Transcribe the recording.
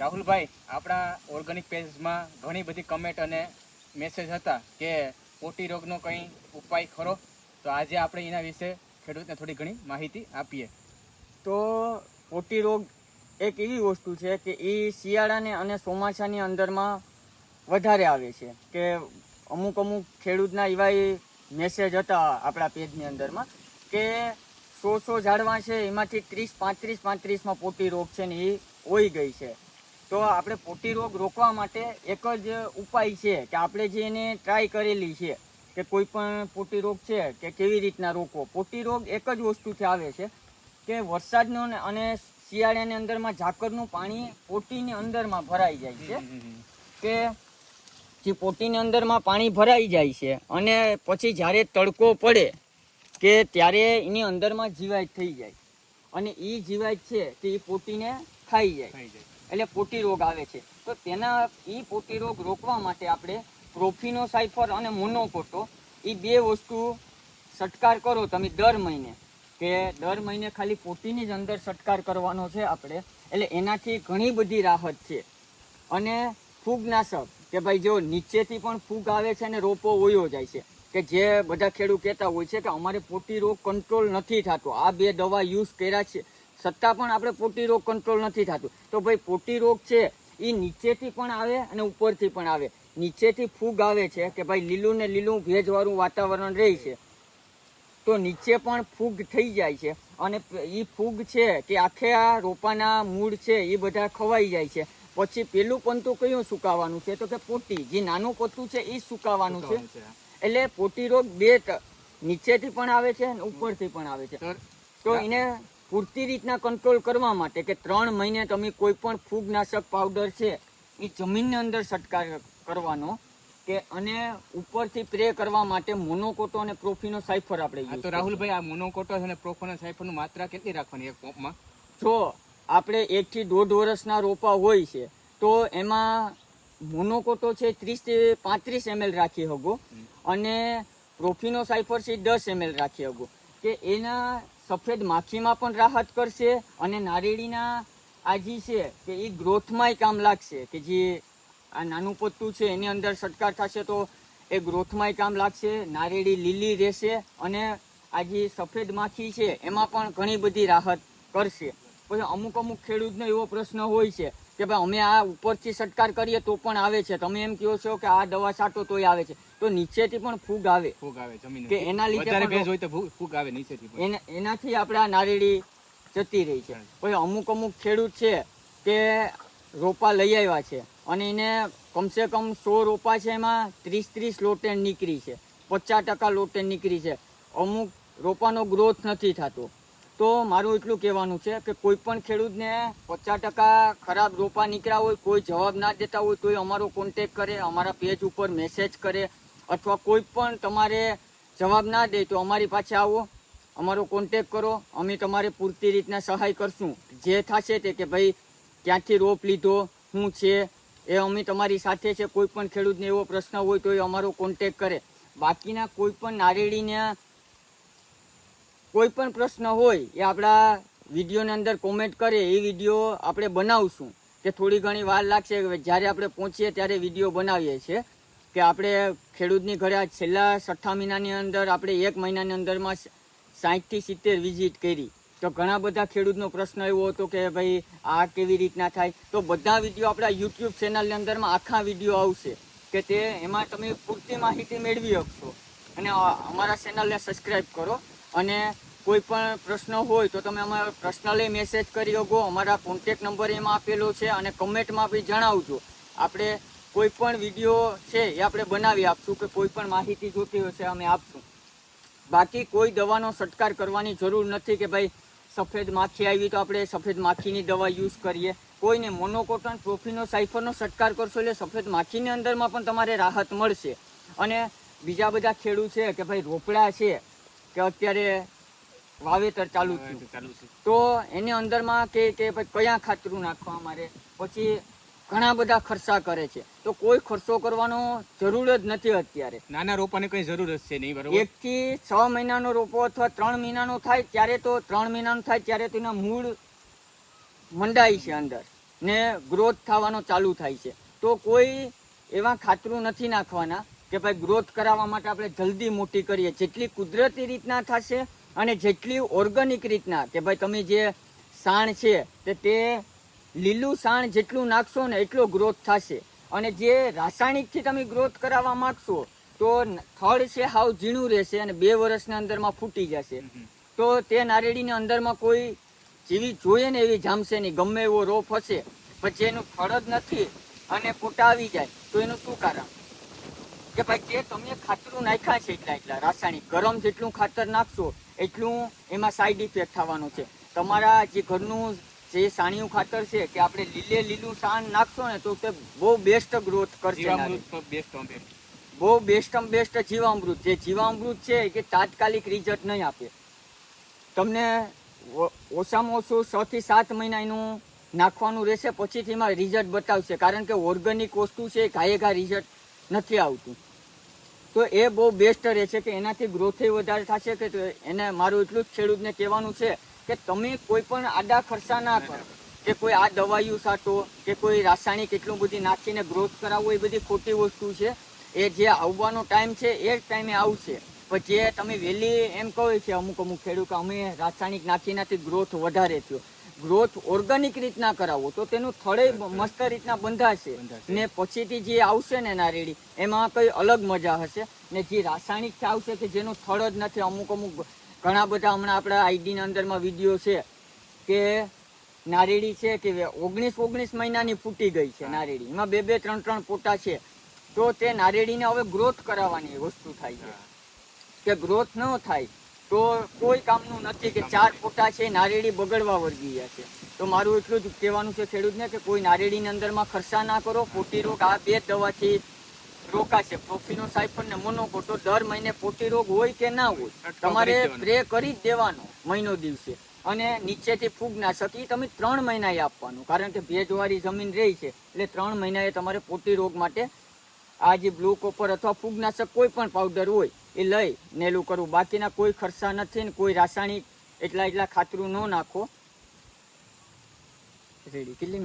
રાહુલભાઈ, આપણા ઓર્ગેનિક પેજમાં ઘણી બધી કમેન્ટ અને મેસેજ હતા કે પોટી રોગનો કંઈ ઉપાય ખરો? તો આજે આપણે એના વિશે ખેડૂતને થોડી ઘણી માહિતી આપીએ. તો પોટી રોગ એક એવી વસ્તુ છે કે એ શિયાળાને અને ચોમાસાની અંદરમાં વધારે આવે છે કે અમુક અમુક ખેડૂતના એવા મેસેજ હતા આપણા પેજની અંદરમાં કે સો સો ઝાડવા છે, એમાંથી ત્રીસ પાંત્રીસ પાંત્રીસમાં પોટી રોગ છે ને એ હોઈ ગઈ છે. તો આપણે પોટી રોગ રોકવા માટે એક જ ઉપાય છે કે આપણે જે એને ટ્રાય કરેલી છે કે કોઈ પણ પોટી રોગ છે કે કેવી રીતના રોકવો. પોટી રોગ એક જ વસ્તુથી આવે છે કે વરસાદનો અને શિયાળાની અંદરમાં ઝાકરનું પાણી પોટીની અંદરમાં ભરાઈ જાય છે. કે જે પોટીની અંદરમાં પાણી ભરાઈ જાય છે અને પછી જ્યારે તડકો પડે કે ત્યારે એની અંદરમાં જીવાત થઈ જાય. અને એ જીવાત છે તે એ પોટીને ખાઈ જાય. ખાઈ જાય. એટલે પોટી રોગ આવે છે. તો તેના એ પોટી રોગ રોકવા માટે આપણે પ્રોફિનો સાયફર અને મોનોકોટો એ બે વસ્તુ સટકાર કરો તમે દર મહિને. કે દર મહિને ખાલી પોટીની જ અંદર સટકાર કરવાનો છે આપણે. એટલે એનાથી ઘણી બધી રાહત છે. અને ફૂગનાશક, કે ભાઈ જો નીચેથી પણ ફૂગ આવે છે અને રોપો ઓયો જાય છે. કે જે બધા ખેડૂત કહેતા હોય છે કે અમારે પોટી રોગ કંટ્રોલ નથી થતો. આ બે દવા યુઝ કર્યા છે. છતાં પણ આપણે પોટી રોગ કંટ્રોલ નથી થતું. તો ભાઈ પોટી રોગ છે એ નીચેથી પણ આવે અને ઉપરથી પણ આવે. નીચેથી ફૂગ આવે છે કે ભાઈ લીલું ને લીલું ભેજવાળું વાતાવરણ રહે છે. તો નીચે પણ ફૂગ થઈ જાય છે અને એ ફૂગ છે કે આખે આ રોપાના મૂળ છે એ બધા ખવાઈ જાય છે. પછી પેલું પંતું કયું સુકાવાનું છે? તો કે પોટી. જે નાનું પોતું છે એ સુકાવાનું છે. એટલે પોટી રોગ બે નીચેથી પણ આવે છે અને ઉપરથી પણ આવે છે. તો તો એને પૂરતી રીતના કંટ્રોલ કરવા માટે કે ત્રણ મહિને તમે કોઈ પણ ફૂગનાશક પાવડર છે એ જમીનની અંદર છંટકાવ કરવાનો કે અને ઉપરથી સ્પ્રે કરવા માટે મોનોકોટો અને પ્રોફીનો સાયફર આપણે તો રાહુલભાઈ આ મોનોકોટો અને પ્રોફોનસ સાયફરનું માત્રા કેટલી રાખવાની એક પોપમાં? જો આપણે એકથી દોઢ વર્ષના રોપા હોય છે તો એમાં મોનોકોટો છે ત્રીસથી પાંત્રીસ એમએલ રાખી શકો અને પ્રોફીનો સાયફર છે દસ એમએલ રાખી શકો કે એના સફેદ માખીમાં પણ રાહત કરશે અને નારેળીના આ જે છે કે એ ગ્રોથમાંય કામ લાગશે કે જે આ નાનું પત્તું છે એની અંદર છટકાર થશે તો એ ગ્રોથમાંય કામ લાગશે નારેળી લીલી રહેશે અને આ જે સફેદ માખી છે એમાં પણ ઘણી બધી રાહત કરશે. પછી અમુક અમુક ખેડૂતનો એવો પ્રશ્ન હોય છે કે ભાઈ અમે આ ઉપરથી છટકાર કરીએ તો પણ આવે છે. તમે એમ કહો છો કે આ દવા છાંટો તોય આવે છે. તો નીચેથી પણ ફૂગ આવે. ફૂગ આવે જમીન કે એના લીધે વધારે ભેજ હોય તો ફૂગ- આવે નીચેથી. એનાથી આપણે આ નારેડી જતી રહી છે. પછી અમુક અમુક ખેડૂત છે કે રોપા લઈ આવ્યા છે અને એને કમસે કમ સો રોપા છે એમાં ત્રીસ ત્રીસ લોટેન નીકળી છે. પચાસ ટકા લોટેન નીકળી છે. અમુક રોપાનો ગ્રોથ નથી થતો. તો મારું એટલું કહેવાનું છે કે કોઈ પણ ખેડૂતને પચાસ ટકા ખરાબ રોપા નીકળ્યા હોય, કોઈ જવાબ ના દેતા હોય, તોય અમારો કોન્ટેક કરે, અમારા પેજ ઉપર મેસેજ કરે અથવા કોઈ પણ તમારે જવાબ ના દે તો અમારી પાસે આવો, અમારો કોન્ટેક કરો, અમે તમારે પૂરતી રીતના સહાય કરશું. જે થશે તે કે ભાઈ, ક્યાંથી રોપ લીધો, શું છે, એ અમે તમારી સાથે છે કોઈ પણ ખેડૂતને એવો પ્રશ્ન હોય તો એ અમારો કોન્ટેક કરે. બાકીના કોઈ પણ નારેડીને કોઈ પણ પ્રશ્ન હોય એ આપણા વિડીયોની અંદર કોમેન્ટ કરે એ વીડિયો આપણે બનાવશું. કે થોડી ઘણી વાર લાગશે જ્યારે આપણે પહોંચીએ ત્યારે વીડિયો બનાવીએ છીએ. કે આપણે ખેડૂતની ઘરે આ છેલ્લા છઠ્ઠા મહિનાની અંદર આપણે એક મહિનાની અંદરમાં સાહીઠથી સિત્તેર વિઝિટ કરી. તો ઘણા બધા ખેડૂતનો પ્રશ્ન એવો હતો કે ભાઈ, આ કેવી રીતના થાય? તો બધા વીડિયો આપણા યુટ્યુબ ચેનલની અંદરમાં આખા વીડિયો આવશે. કે તે, એમાં તમે પૂરતી માહિતી મેળવી શકશો. અને અમારા ચેનલને સબસ્ક્રાઈબ કરો. અને કોઈ પણ પ્રશ્ન હોય તો તમે અમારા પર્સનલી મેસેજ કરી શકો. અમારા કોન્ટેક નંબર એમાં આપેલો છે અને કમેન્ટમાં બી જણાવજો. આપણે કોઈ પણ વીડિયો છે એ આપણે બનાવી આપશું કે કોઈ પણ માહિતી જોતી હશે અમે આપશું. બાકી કોઈ દવાનો છંટકાર કરવાની જરૂર નથી કે ભાઈ સફેદ માખી આવી તો આપણે સફેદ માખીની દવા યુઝ કરીએ. કોઈને મોનોકોટન ટ્રોફીનો સાયફરનો છંટકાર કરશો એટલે સફેદ માખીની અંદરમાં પણ તમારે રાહત મળશે. અને બીજા બધા ખેડૂત છે કે ભાઈ રોપડા છે કે અત્યારે વાવેતર ચાલુ થયું. તો એની અંદરમાં કે કે ભાઈ કયા ખાતરું નાખવા મારે પછી ઘણા બધા ખર્ચા કરે છે. તો કોઈ ખર્ચો કરવાનો જરૂર જ નથી અત્યારે. નાના રોપાને કઈ જરૂર જ છે નહીં બરોબર? એક થી છ મહિનાનો રોપો અથવા ત્રણ મહિનાનો થાય ત્યારે તો ત્રણ મહિનાનો થાય ત્યારે તેના મૂળ મંડાય છે અંદર ને ગ્રોથ થવાનો ચાલુ થાય છે. તો કોઈ એવા ખાતરું નથી નાખવાના કે ભાઈ ગ્રોથ કરાવવા માટે આપણે જલ્દી મોટી કરીએ. જેટલી કુદરતી રીતના થશે અને જેટલી ઓર્ગેનિક રીતના કે ભાઈ તમે જે સાણ છે તે તે લીલું સાણ જેટલું નાખશો ને એટલો ગ્રોથ થશે. અને જે રાસાયણિકથી તમે ગ્રોથ કરાવવા માંગશો તો થળ છે હાવ ઝીણું રહેશે અને બે વર્ષના અંદરમાં ફૂટી જશે. તો તે નારેડીની અંદરમાં કોઈ જેવી જોઈએ ને એવી જામશે નહીં ગમે એવો રોપ હશે પછી એનું ફળ જ નથી અને ફૂટા આવી જાય તો એનું શું કારણ? કે ભાઈ જે તમે ખાતરું નાખ્યા છે એટલા એટલા રાસાયણિક. ગરમ જેટલું ખાતર નાખશો એટલું એમાં સાઈડ ઇફેક્ટ થવાનો છે. તમારા જે ઘરનું જે સાણિયું ખાતર છે કે આપણે લીલે લીલું સાણ નાખશો ને તો તે બહુ બેસ્ટ ગ્રોથ કરશે. બેસ્ટ બહુ બેસ્ટમાં બેસ્ટ જીવામૃત. જે જીવામૃત છે કે તાત્કાલિક રિઝલ્ટ નહીં આપે. તમને ઓછામાં ઓછું છ થી સાત મહિના એનું નાખવાનું રહેશે પછીથી એમાં રિઝલ્ટ બતાવશે. કારણ કે ઓર્ગેનિક વસ્તુ છે ઘાએ ઘા રિઝલ્ટ નથી આવતું. તો એ બહુ બેસ્ટ રહે છે કે એનાથી ગ્રોથે વધારે થશે કે એને મારું એટલું જ ખેડૂતને કહેવાનું છે કે તમે કોઈ પણ આડા ખર્ચા ના કરો. કે કોઈ આ દવાઈઓ છાંટો, કે કોઈ રાસાયણિક એટલું બધી નાખીને ગ્રોથ કરાવવો એ બધી ખોટી વસ્તુ છે. એ જે આવવાનો ટાઈમ છે, એ જ ટાઈમે આવશે. પણ જે તમે વહેલી એમ કહો છે અમુક અમુક ખેડૂત, અમે રાસાયણિક નાખી નાખી ગ્રોથ વધારે થયો. ગ્રોથ ઓર્ગેનિક રીતના કરાવો તો તેનું થળે મસ્ત રીતના બંધાશે. ને પછીથી જે આવશે ને નારેડી એમાં કઈ અલગ મજા હશે? ને જે રાસાયણિક આવશે કે જેનું થળ જ નથી? અમુક અમુક ઘણા બધા હમણાં આપણા આઈડીના અંદરમાં વીડિયો છે કે નારેડી છે કે ઓગણીસ ઓગણીસ મહિનાની ફૂટી ગઈ છે નારેડી. એમાં બે બે ત્રણ ત્રણ પોટા છે. તો તે નારેડીને હવે ગ્રોથ કરાવવાની વસ્તુ થાય છે. કે ગ્રોથ ન થાય તો કોઈ કામનું નથી કે ચાર ફોટા છે નારેડી બગડવા વળગી ગયા છે. તો મારું એટલું જ કહેવાનું છે ખેડૂતને કે કોઈ નારેડીની અંદરમાં ખર્ચા ના કરો પોટી રોગ આ બે દવાથી રોકાશે. પ્રોફીનો સાયફન ને મોનોકો તો દર મહિને પોટી રોગ હોય કે ના હોય તમારે. સ્પ્રે કરી જ દેવાનો મહિનો દિવસે. અને નીચેથી ફૂગનાશક એ તમે ત્રણ મહિનાએ આપવાનું. કારણ કે ભેજવાળી જમીન રહી છે એટલે ત્રણ મહિનાએ તમારે પોટી રોગ માટે આ જે બ્લુ કોપર અથવા ફૂગનાશક કોઈ પણ પાવડર હોય એ લઈ નેલું કરવું બાકીના કોઈ ખર્ચા નથી ને કોઈ રાસાયણિક એટલા એટલા ખાતરું ન નાખો. રેડી કેટલી